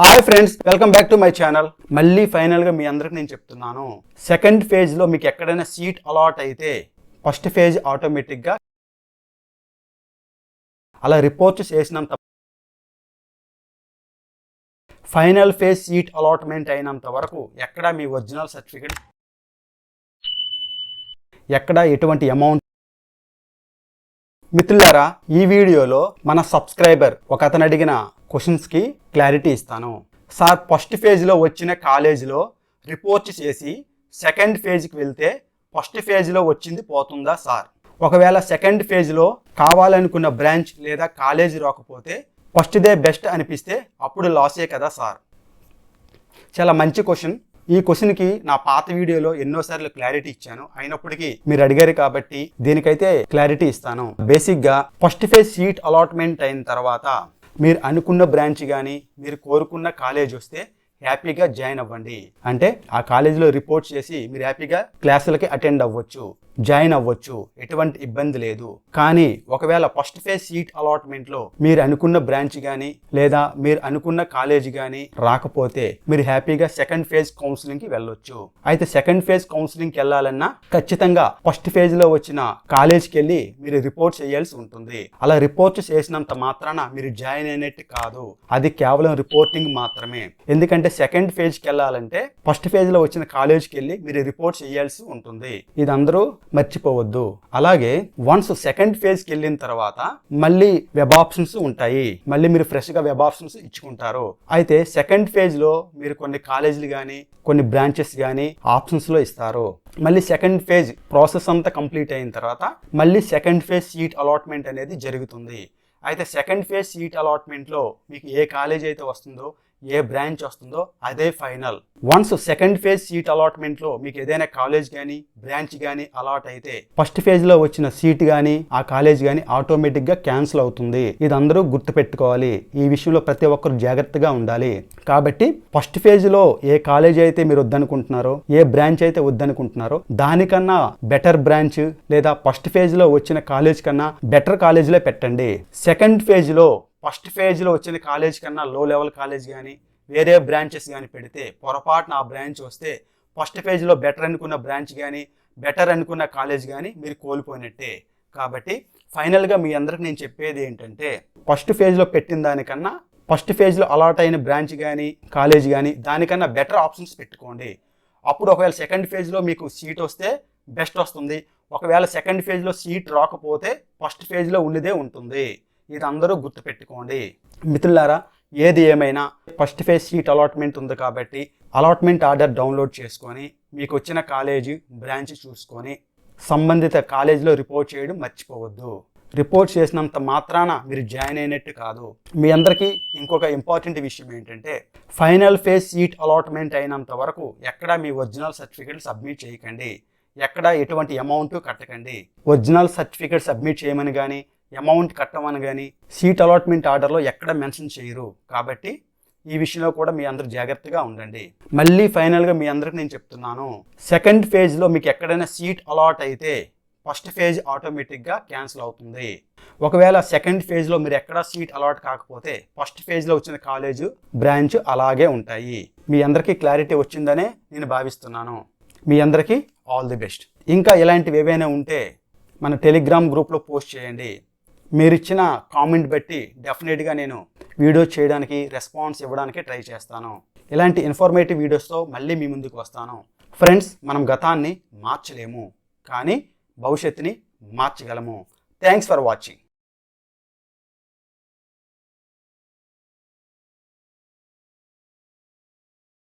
Hi friends welcome back to my channel మళ్ళీ ఫైనల్గా మీ అందరికి నేను చెప్తున్నాను. సెకండ్ ఫేజ్లో మీకు ఎక్కడైనా సీట్ అలాట్ అయితే ఫస్ట్ ఫేజ్ ఆటోమేటిక్గా అలా రిపోర్ట్ చేసినంత ఫైనల్ ఫేజ్ సీట్ అలాట్మెంట్ అయినంత వరకు ఎక్కడ మీ ఒరిజినల్ సర్టిఫికెట్ ఎక్కడ ఎటువంటి అమౌంట్ మిత్రులారా ఈ వీడియోలో మన సబ్స్క్రైబర్ ఒక అతను అడిగిన క్వశ్చన్స్కి క్లారిటీ ఇస్తాను. సార్ ఫస్ట్ ఫేజ్లో వచ్చిన కాలేజీలో రిపోర్ట్ చేసి సెకండ్ ఫేజ్కి వెళ్తే ఫస్ట్ ఫేజ్లో వచ్చింది పోతుందా సార్? ఒకవేళ సెకండ్ ఫేజ్లో కావాలనుకున్న బ్రాంచ్ లేదా కాలేజీ రాకపోతే ఫస్ట్దే బెస్ట్ అనిపిస్తే అప్పుడు లాసే కదా సార్? చాలా మంచి క్వశ్చన్. ఈ క్వశ్చన్కి నా పాత వీడియోలో ఎన్నోసార్లు క్లారిటీ ఇచ్చాను. అయినప్పటికీ మీరు అడిగారు కాబట్టి దీనికైతే క్లారిటీ ఇస్తాను. బేసిక్గా ఫస్ట్ ఫేజ్ సీట్ అలాట్మెంట్ అయిన తర్వాత మీరు అనుకున్న బ్రాంచ్ కానీ మీరు కోరుకున్న కాలేజ్ వస్తే హ్యాపీగా జాయిన్ అవ్వండి. అంటే ఆ కాలేజీలో రిపోర్ట్ చేసి మీరు హ్యాపీగా క్లాసులకి అటెండ్ అవ్వచ్చు. జాయిన్ అవ్వచ్చు. ఎటువంటి ఇబ్బంది లేదు. కానీ ఒకవేళ ఫస్ట్ ఫేజ్ సీట్ అలాట్మెంట్లో మీరు అనుకున్న బ్రాంచ్ కానీ లేదా మీరు అనుకున్న కాలేజ్ కానీ రాకపోతే మీరు హ్యాపీగా సెకండ్ ఫేజ్ కౌన్సిలింగ్కి వెళ్ళొచ్చు. అయితే సెకండ్ ఫేజ్ కౌన్సిలింగ్కి వెళ్ళాలన్నా ఖచ్చితంగా ఫస్ట్ ఫేజ్లో వచ్చిన కాలేజ్కి వెళ్ళి మీరు రిపోర్ట్ చేయాల్సి ఉంటుంది. అలా రిపోర్ట్ చేసినంత మాత్రాన మీరు జాయిన్ అయినట్టు కాదు. అది కేవలం రిపోర్టింగ్ మాత్రమే. ఎందుకంటే సెకండ్ ఫేజ్కి వెళ్ళాలంటే ఫస్ట్ ఫేజ్లో వచ్చిన కాలేజ్కి వెళ్ళి మీరు రిపోర్ట్ చేయాల్సి ఉంటుంది. ఇది అందరూ మర్చిపోవద్దు. అలాగే వన్స్ సెకండ్ ఫేజ్కి వెళ్ళిన తర్వాత మళ్ళీ వెబ్ ఆప్షన్స్ ఉంటాయి. మళ్ళీ మీరు ఫ్రెష్గా వెబ్ ఆప్షన్స్ ఇచ్చుకుంటారు. అయితే సెకండ్ ఫేజ్లో మీరు కొన్ని కాలేజీలు కానీ కొన్ని బ్రాంచెస్ కానీ ఆప్షన్స్లో ఇస్తారు. మళ్ళీ సెకండ్ ఫేజ్ ప్రాసెస్ అంతా కంప్లీట్ అయిన తర్వాత మళ్ళీ సెకండ్ ఫేజ్ సీట్ అలాట్మెంట్ అనేది జరుగుతుంది. అయితే సెకండ్ ఫేజ్ సీట్ అలాట్మెంట్లో మీకు ఏ కాలేజ్ అయితే వస్తుందో ఏ బ్రాంచ్ వస్తుందో అదే final. Once second phase seat అలాట్మెంట్లో మీకు ఏదైనా కాలేజ్ కానీ బ్రాంచ్ కానీ అలాట్ అయితే ఫస్ట్ ఫేజ్లో వచ్చిన సీట్ కానీ ఆ కాలేజ్ కానీ ఆటోమేటిక్గా క్యాన్సిల్ అవుతుంది. ఇది అందరూ గుర్తుపెట్టుకోవాలి. ఈ విషయంలో ప్రతి ఒక్కరు జాగ్రత్తగా ఉండాలి. కాబట్టి ఫస్ట్ ఫేజ్లో ఏ కాలేజ్ అయితే మీరు వద్దనుకుంటున్నారో ఏ బ్రాంచ్ అయితే వద్దనుకుంటున్నారో దానికన్నా బెటర్ బ్రాంచ్ లేదా ఫస్ట్ ఫేజ్లో వచ్చిన కాలేజ్ కన్నా బెటర్ కాలేజ్లో పెట్టండి. సెకండ్ ఫేజ్లో ఫస్ట్ ఫేజ్లో వచ్చిన కాలేజ్ కన్నా లో లెవెల్ కాలేజ్ కానీ వేరే బ్రాంచెస్ కానీ పెడితే పొరపాటున ఆ బ్రాంచ్ వస్తే ఫస్ట్ ఫేజ్లో బెటర్ అనుకున్న బ్రాంచ్ కానీ బెటర్ అనుకున్న కాలేజ్ కానీ మీరు కోల్పోయినట్టే. కాబట్టి ఫైనల్గా మీ అందరికి నేను చెప్పేది ఏంటంటే ఫస్ట్ ఫేజ్లో పెట్టిన దానికన్నా ఫస్ట్ ఫేజ్లో అలాట్ అయిన బ్రాంచ్ కానీ కాలేజ్ కానీ దానికన్నా బెటర్ ఆప్షన్స్ పెట్టుకోండి. అప్పుడు ఒకవేళ సెకండ్ ఫేజ్లో మీకు సీట్ వస్తే బెస్ట్ వస్తుంది. ఒకవేళ సెకండ్ ఫేజ్లో సీట్ రాకపోతే ఫస్ట్ ఫేజ్లో ఉన్నదే ఉంటుంది. ఇది అందరూ గుర్తుపెట్టుకోండి. మిత్రులారా ఏది ఏమైనా ఫస్ట్ ఫేజ్ సీట్ అలాట్మెంట్ ఉంది కాబట్టి అలాట్మెంట్ ఆర్డర్ డౌన్లోడ్ చేసుకొని మీకు వచ్చిన కాలేజీ బ్రాంచ్ చూసుకొని సంబంధిత కాలేజీలో రిపోర్ట్ చేయడం మర్చిపోవద్దు. రిపోర్ట్ చేసినంత మాత్రాన మీరు జాయిన్ అయినట్టు కాదు. మీ అందరికీ ఇంకొక ఇంపార్టెంట్ విషయం ఏంటంటే ఫైనల్ ఫేజ్ సీట్ అలాట్మెంట్ అయినంత వరకు ఎక్కడ మీ ఒరిజినల్ సర్టిఫికేట్ సబ్మిట్ చేయకండి. ఎక్కడ ఎటువంటి అమౌంట్ కట్టకండి. ఒరిజినల్ సర్టిఫికేట్ సబ్మిట్ చేయమని కానీ అమౌంట్ కట్టమని కానీ సీట్ అలాట్మెంట్ ఆర్డర్లో ఎక్కడ మెన్షన్ చేయరు. కాబట్టి ఈ విషయంలో కూడా మీ అందరూ జాగ్రత్తగా ఉండండి. మళ్ళీ ఫైనల్గా మీ అందరికి నేను చెప్తున్నాను. సెకండ్ ఫేజ్లో మీకు ఎక్కడైనా సీట్ అలాట్ అయితే ఫస్ట్ ఫేజ్ ఆటోమేటిక్గా క్యాన్సిల్ అవుతుంది. ఒకవేళ సెకండ్ ఫేజ్లో మీరు ఎక్కడా సీట్ అలాట్ కాకపోతే ఫస్ట్ ఫేజ్లో వచ్చిన కాలేజ్ బ్రాంచ్ అలాగే ఉంటాయి. మీ అందరికీ క్లారిటీ వచ్చిందనే నేను భావిస్తున్నాను. మీ అందరికీ ఆల్ ది బెస్ట్. ఇంకా ఇలాంటివి ఏవైనా ఉంటే మన టెలిగ్రామ్ గ్రూప్లో పోస్ట్ చేయండి. మీరు ఇచ్చిన కామెంట్ బట్టి డెఫినెట్గా నేను వీడియో చేయడానికి రెస్పాన్స్ ఇవ్వడానికి ట్రై చేస్తాను. ఇలాంటి ఇన్ఫర్మేటివ్ వీడియోస్తో మళ్ళీ మీ ముందుకు వస్తాను. ఫ్రెండ్స్ మనం గతాన్ని మార్చలేము. కానీ భవిష్యత్తుని మార్చగలము. Thanks for watching.